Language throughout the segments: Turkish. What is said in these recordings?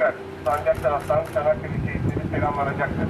dikkat. Sancak taraftan Çanakkale şehitleri selamlanacaktır.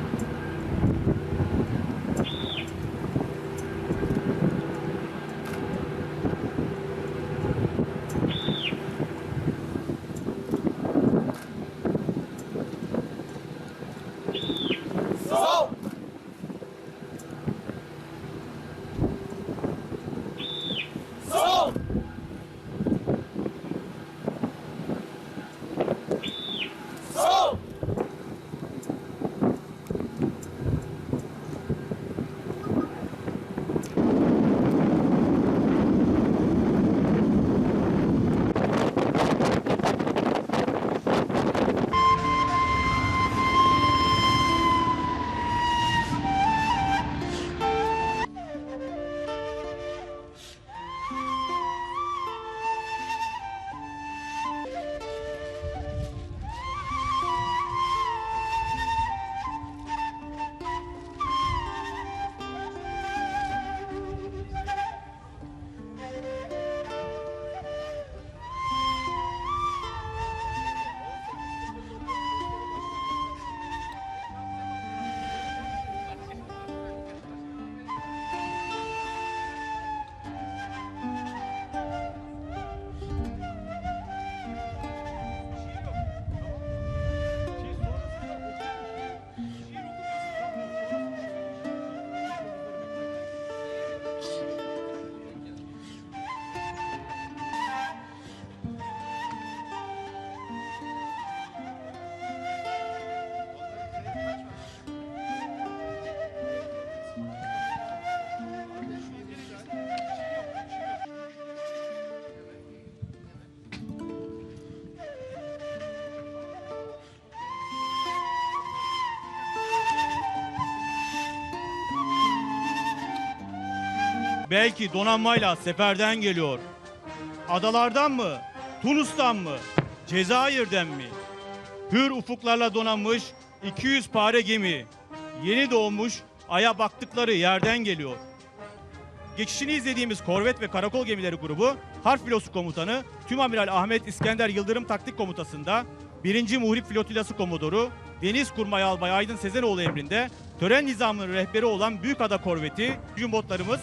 Belki donanmayla seferden geliyor. Adalardan mı? Tunus'tan mı? Cezayir'den mi? Hür ufuklarla donanmış 200 pare gemi. Yeni doğmuş aya baktıkları yerden geliyor. Geçişini izlediğimiz korvet ve karakol gemileri grubu Harp Filosu Komutanı Tüm Amiral Ahmet İskender Yıldırım Taktik Komutası'nda 1. Muhrip Flotilası Komodoru Deniz Kurmay Albay Aydın Sezeroğlu emrinde tören nizamının rehberi olan Büyükada Korveti, botlarımız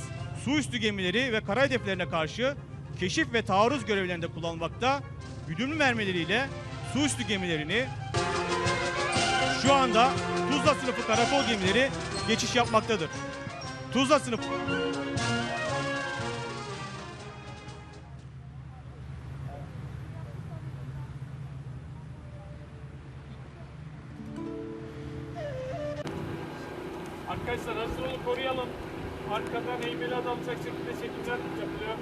su üstü gemileri ve kara hedeflerine karşı keşif ve taarruz görevlerinde kullanılmakta, güdümlü mermileriyle su üstü gemilerini şu anda Tuzla sınıfı karakol gemileri geçiş yapmaktadır. Tuzla sınıfı Arkadaşlar hazır olun koruyalım. Arkadan eğmeli adam alacak şekilde çekimler yapılıyor.